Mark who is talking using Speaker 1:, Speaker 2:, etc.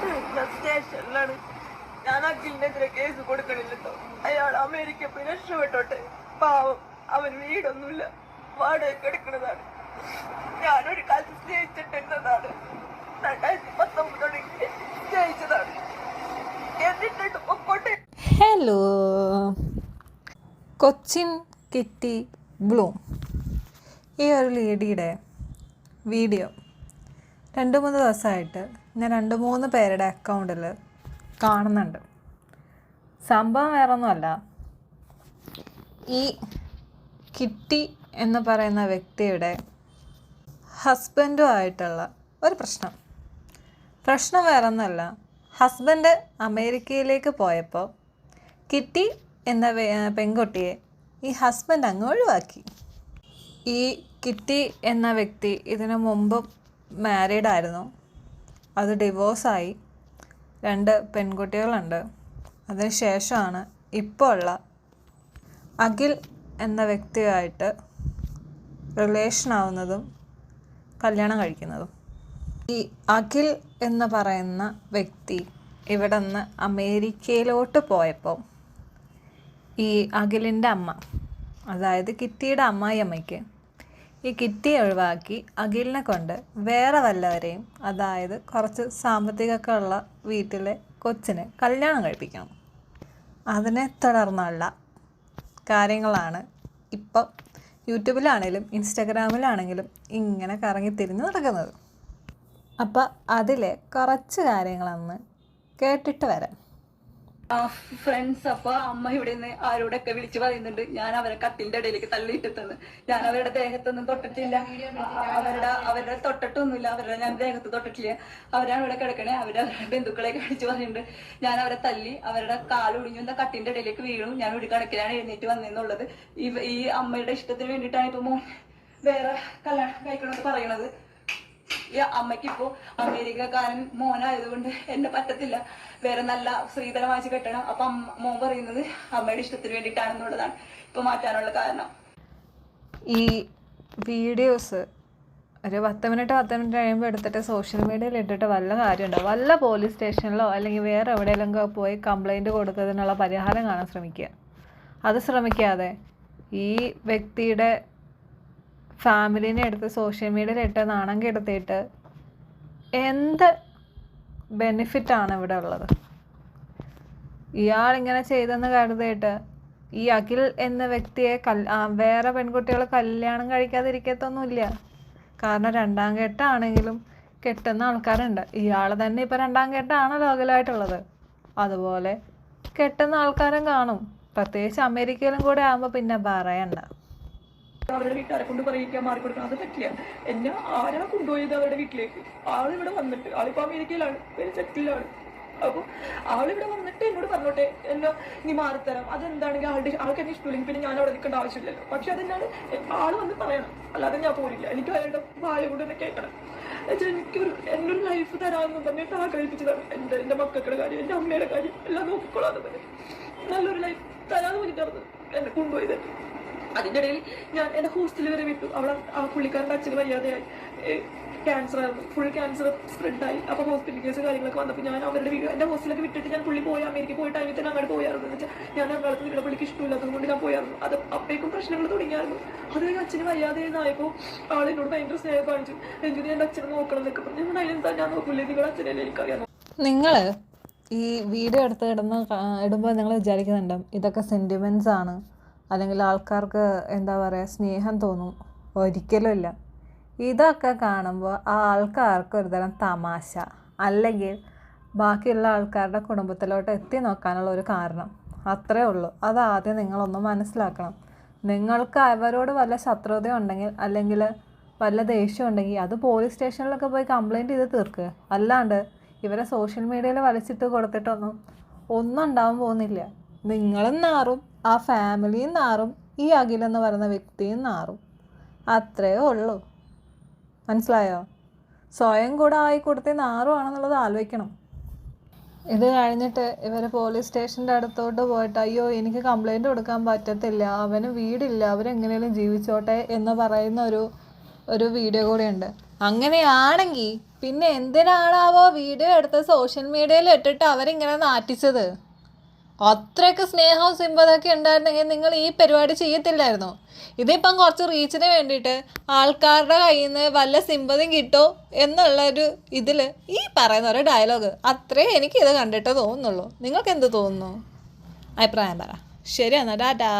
Speaker 1: സ്റ്റേഷനിലാണ് ഞാൻ അഖിലിനെതിരെ കേസ് കൊടുക്കണില്ലല്ലോ അയാൾ അമേരിക്ക പോയി രക്ഷപ്പെട്ടോട്ടെ പാവം അവൻ വീടൊന്നുമില്ല. വാടക എടുക്കുന്നതാണ്. ഞാനൊരു കാലത്ത് സ്നേഹിച്ചിട്ടിരുന്നതാണ് രണ്ടായിരത്തി പത്തൊമ്പതോടെ സ്നേഹിച്ചതാണ്. എന്നിട്ട് പൊക്കോട്ടെ.
Speaker 2: Hello Cochin kitty bloom. ഈ ഒരു ലേഡിയുടെ വീഡിയോ രണ്ട് മൂന്ന് ദിവസമായിട്ട് ഞാൻ രണ്ട് മൂന്ന് പേരുടെ അക്കൗണ്ടിൽ കാണുന്നുണ്ട്. സംഭവം വേറെ ഒന്നുമല്ല ഈ കിട്ടി എന്ന് പറയുന്ന വ്യക്തിയുടെ ഹസ്ബൻഡും ആയിട്ടുള്ള ഒരു പ്രശ്നം. പ്രശ്നം വേറൊന്നുമല്ല. ഹസ്ബൻഡ് അമേരിക്കയിലേക്ക് പോയപ്പോൾ കിറ്റി എന്ന പെൺകുട്ടിയെ ഈ ഹസ്ബൻഡ് അങ്ങ് ഒഴിവാക്കി. ഈ കിറ്റി എന്ന വ്യക്തി ഇതിനു മുമ്പ് മാരീഡ് ആയിരുന്നു. അത് ഡിവോഴ്സായി രണ്ട് പെൺകുട്ടികളുണ്ട്. അതിനുശേഷമാണ് ഇപ്പോൾ ഉള്ള അഖിൽ എന്ന വ്യക്തിയായിട്ട് റിലേഷൻ ആവുന്നതും കല്യാണം കഴിക്കുന്നതും. ഈ അഖിൽ എന്ന് പറയുന്ന വ്യക്തി ഇവിടെ നിന്ന് അമേരിക്കയിലോട്ട് പോയപ്പോൾ ഈ അഖിലിന്റെ അമ്മ അതായത് കിറ്റിയുടെ അമ്മായിയമ്മയ്ക്ക് ഈ കിറ്റിയെ ഒഴിവാക്കി അഖിലിനെ കൊണ്ട് വേറെ വല്ലവരെയും അതായത് കുറച്ച് സാമ്പത്തികമൊക്കെ ഉള്ള വീട്ടിലെ കൊച്ചിനെ കല്യാണം കഴിപ്പിക്കണം. അതിനെ തുടർന്നുള്ള കാര്യങ്ങളാണ് ഇപ്പം യൂട്യൂബിലാണെങ്കിലും ഇൻസ്റ്റഗ്രാമിലാണെങ്കിലും ഇങ്ങനെ കറങ്ങി തിരിഞ്ഞ് നടക്കുന്നത്. അപ്പോൾ അതിലെ കുറച്ച് കാര്യങ്ങളൊന്ന് കേട്ടിട്ട് വരാം.
Speaker 3: ഫ്രണ്ട്സ് അപ്പൊ അമ്മ ഇവിടെ നിന്ന് ആരോടൊക്കെ വിളിച്ചു പറയുന്നുണ്ട്. ഞാൻ അവരെ കത്തിന്റെ ഇടയിലേക്ക് തള്ളിയിട്ട് തന്നു ഞാൻ അവരുടെ ദേഹത്തൊന്നും തൊട്ടിട്ടില്ല. അവരുടെ അവരുടെ തൊട്ടിട്ടൊന്നുമില്ല. അവരുടെ ഞാൻ ദേഹത്ത് തൊട്ടിട്ടില്ല. അവരാണ് ഇവിടെ കിടക്കണേ. അവരെ അവരുടെ ബന്ധുക്കളെ കാണിച്ചു പറയുന്നുണ്ട്. ഞാൻ അവരെ തല്ലി അവരുടെ കാലൊടിഞ്ഞു എന്ന കട്ടിന്റെ ഇടയിലേക്ക് വീണു. ഞാൻ ഇവിടെ കണക്കിലാണ് എഴുന്നേറ്റ് വന്നെന്നുള്ളത്. ഈ ഈ അമ്മയുടെ ഇഷ്ടത്തിന് വേണ്ടിയിട്ടാണ് ഇപ്പൊ മോൻ വേറെ കല്യാണം കഴിക്കണമെന്ന് പറയണത്. ഈ അമ്മയ്ക്ക് ഇപ്പോ അമേരിക്കക്കാരൻ മോനായതുകൊണ്ട് എന്നെ പറ്റത്തില്ല. വേറെ നല്ല സ്ത്രീധനം വാങ്ങിച്ച് കെട്ടണം. അപ്പൊ മോൻ പറയുന്നത് അമ്മയുടെ ഇഷ്ടത്തിന് വേണ്ടിയിട്ടാണെന്നുള്ളതാണ്. ഇപ്പൊ മാറ്റാനുള്ള കാരണം.
Speaker 2: ഈ വീഡിയോസ് ഒരു പത്ത് മിനിറ്റ് പത്ത് മിനിറ്റ് കഴിയുമ്പോൾ എടുത്തിട്ട് സോഷ്യൽ മീഡിയയിൽ ഇട്ടിട്ട് വല്ല കാര്യമുണ്ടോ? വല്ല പോലീസ് സ്റ്റേഷനിലോ അല്ലെങ്കിൽ വേറെ എവിടെയെങ്കിലും പോയി കംപ്ലൈന്റ് കൊടുക്കുന്നതിനുള്ള പരിഹാരം കാണാൻ ശ്രമിക്കുക. അത് ശ്രമിക്കാതെ ഈ വ്യക്തിയുടെ ഫാമിലിനെ എടുത്ത് സോഷ്യൽ മീഡിയയിൽ ഇട്ട് നാണം കെടുത്തിയിട്ട് എന്ത് ബെനിഫിറ്റാണ് ഇവിടെ ഉള്ളത്? ഇയാൾ ഇങ്ങനെ ചെയ്തെന്ന് കരുതിയിട്ട് ഈ അഖിൽ എന്ന വ്യക്തിയെ കൽ വേറെ പെൺകുട്ടികൾ കല്യാണം കഴിക്കാതിരിക്കത്തൊന്നുമില്ല. കാരണം രണ്ടാം കെട്ടാണെങ്കിലും കെട്ടുന്ന ആൾക്കാരുണ്ട്. ഇയാൾ തന്നെ ഇപ്പോൾ രണ്ടാം കെട്ടാണ് ലോകലായിട്ടുള്ളത്. അതുപോലെ കെട്ടുന്ന ആൾക്കാരും കാണും. പ്രത്യേകിച്ച് അമേരിക്കയിലും കൂടെ ആകുമ്പോൾ പിന്നെ പറയണ്ട.
Speaker 1: അവരുടെ വീട്ടുകാരെ കൊണ്ട് പറയിക്കാൻ മാറി കൊടുക്കണം അത് പറ്റില്ല. എന്നെ ആരാ കൊണ്ടുപോയത് അവരുടെ വീട്ടിലേക്ക്? ആളിവിടെ വന്നിട്ട് ആളിപ്പോ അമേരിക്കയിലാണ് ഒരു സെറ്റിലാണ്. അപ്പൊ ആളിവിടെ വന്നിട്ട് എന്നോട് പറഞ്ഞോട്ടെ എന്നോ നീ മാറിത്തരാം. അതെന്താണെങ്കിൽ ആളുടെ ആൾക്ക് എന്നെ ഇഷ്ടമില്ലെങ്കിൽ പിന്നെ ഞാൻ അവിടെ നിൽക്കേണ്ട ആവശ്യമില്ലല്ലോ. പക്ഷെ അതെന്നാണ് ആൾ വന്ന് പറയണം. അല്ലാതെ ഞാൻ പോരില്ല എനിക്ക് അയാളുടെ ഭാര്യ കൊണ്ട് തന്നെ കേൾക്കണം. എന്നുവെച്ചാൽ എനിക്കൊരു എന്നൊരു ലൈഫ് തരാമെന്ന് പറഞ്ഞിട്ട് ആഗ്രഹിപ്പിച്ചതാണ്. എന്റെ എന്റെ മക്കളുടെ കാര്യം എന്റെ അമ്മയുടെ കാര്യം എല്ലാം നോക്കിക്കൊള്ളാതെ നല്ലൊരു ലൈഫ് തരാമെന്ന് പറഞ്ഞിട്ടാണ് എന്നെ കൊണ്ടുപോയത്. അതിന്റെ ഇടയിൽ ഞാൻ എന്റെ ഹോസ്റ്റലിൽ വരെ വിട്ടു. അവളെ ആ പുള്ളിക്കാരന്റെ അച്ഛന് വയ്യാതെയായി. ക്യാൻസർ ആയിരുന്നു. ഫുൾ ക്യാൻസർ സ്പ്രെഡായി അപ്പോൾ അപ്പൊ ഹോസ്പിറ്റൽ കേസ് കാര്യങ്ങളൊക്കെ വന്നപ്പോൾ ഞാൻ അവരുടെ വീട് എന്റെ ഹോസ്റ്റലൊക്കെ വിട്ടിട്ട് ഞാൻ പുള്ളി പോയി അമേരിക്ക പോയി ടൈമിൽ തന്നെ അങ്ങോട്ട് പോയായിരുന്നു. എന്ന് വെച്ചാൽ ഞാൻ എറണാകുളത്ത് നിൽക്കുന്ന പുള്ളിക്ക് ഇഷ്ടമില്ലാത്തതുകൊണ്ട് ഞാൻ പോയായിരുന്നു. അത് അപ്പേക്കും പ്രശ്നങ്ങൾ തുടങ്ങിയായിരുന്നു. അത് കഴിഞ്ഞ് അച്ഛന് വയ്യാതെ ആയപ്പോൾ എന്നോട് ഭയങ്കര സ്നേഹം കാണിച്ചു. എനിക്ക് എന്റെ അച്ഛനെ നോക്കണം എന്നൊക്കെ പറഞ്ഞു. ഞാൻ അതിനെന്താ ഞാൻ നോക്കില്ലേ നിങ്ങളുടെ അച്ഛനല്ലേ എനിക്കറിയാം.
Speaker 2: നിങ്ങൾ ഈ വീഡിയോ എടുത്ത് ഇടുന്ന ഇടുമ്പോൾ നിങ്ങൾ വിചാരിക്കുന്നുണ്ടാവും ഇതൊക്കെ സെന്റിമെന്റ്സ് ആണ്. അല്ലെങ്കിൽ ആൾക്കാർക്ക് എന്താ പറയുക സ്നേഹം തോന്നും. ഒരിക്കലും ഇല്ല. ഇതൊക്കെ കാണുമ്പോൾ ആ ആൾക്കാർക്ക് ഒരുതരം തമാശ. അല്ലെങ്കിൽ ബാക്കിയുള്ള ആൾക്കാരുടെ കുടുംബത്തിലോട്ട് എത്തി നോക്കാനുള്ള ഒരു കാരണം. അത്രേ ഉള്ളൂ. അതാദ്യം നിങ്ങളൊന്ന് മനസ്സിലാക്കണം. നിങ്ങൾക്ക് അവരോട് വല്ല ശത്രുത ഉണ്ടെങ്കിൽ അല്ലെങ്കിൽ വല്ല ദേഷ്യം ഉണ്ടെങ്കിൽ അത് പോലീസ് സ്റ്റേഷനിലൊക്കെ പോയി കംപ്ലയിന്റ് ചെയ്ത് തീർക്കുക അല്ലാണ്ട് ഇവരെ സോഷ്യൽ മീഡിയയിൽ വലിച്ചിട്ട് കൊടുത്തിട്ടൊന്നും ഒന്നും ഉണ്ടാവാൻ പോകുന്നില്ല. നിങ്ങളും നാറും ആ ഫാമിലിയും നാറും ഈ അഖിലെന്ന് പറയുന്ന വ്യക്തിയും നാറും. അത്രേ ഉള്ളൂ. മനസ്സിലായോ? സ്വയം കൂടെ ആയി കൊടുത്തേ നാറുവാണെന്നുള്ളത് ആലോചിക്കണം. ഇത് കഴിഞ്ഞിട്ട് ഇവർ പോലീസ് സ്റ്റേഷന്റെ അടുത്തോട്ട് പോയിട്ട് അയ്യോ എനിക്ക് കംപ്ലൈന്റ് കൊടുക്കാൻ പറ്റത്തില്ല. അവന് വീടില്ല. അവരെങ്ങനെയും ജീവിച്ചോട്ടെ എന്ന് പറയുന്ന ഒരു ഒരു വീഡിയോ കൂടെയുണ്ട്. അങ്ങനെയാണെങ്കിൽ പിന്നെ എന്തിനാണാവോ വീഡിയോ എടുത്ത് സോഷ്യൽ മീഡിയയിൽ ഇട്ടിട്ട് അവരിങ്ങനെ നാറ്റിച്ചത്? അത്രയ്ക്ക് സ്നേഹവും സിമ്പതൊക്കെ ഉണ്ടായിരുന്നെങ്കിൽ നിങ്ങൾ ഈ പരിപാടി ചെയ്യത്തില്ലായിരുന്നോ? ഇതിപ്പം കുറച്ച് റീച്ചിന് വേണ്ടിയിട്ട് ആൾക്കാരുടെ കയ്യിൽ നിന്ന് വല്ല സിമ്പതിയും കിട്ടോ എന്നുള്ളൊരു ഇതിൽ ഈ പറയുന്ന ഒരു ഡയലോഗ് അത്രേ എനിക്കിത് കണ്ടിട്ട് തോന്നുന്നുള്ളൂ. നിങ്ങൾക്ക് എന്ത് തോന്നുന്നു? അഭിപ്രായം പറ. ശരി എന്നാൽ ടാറ്റാ.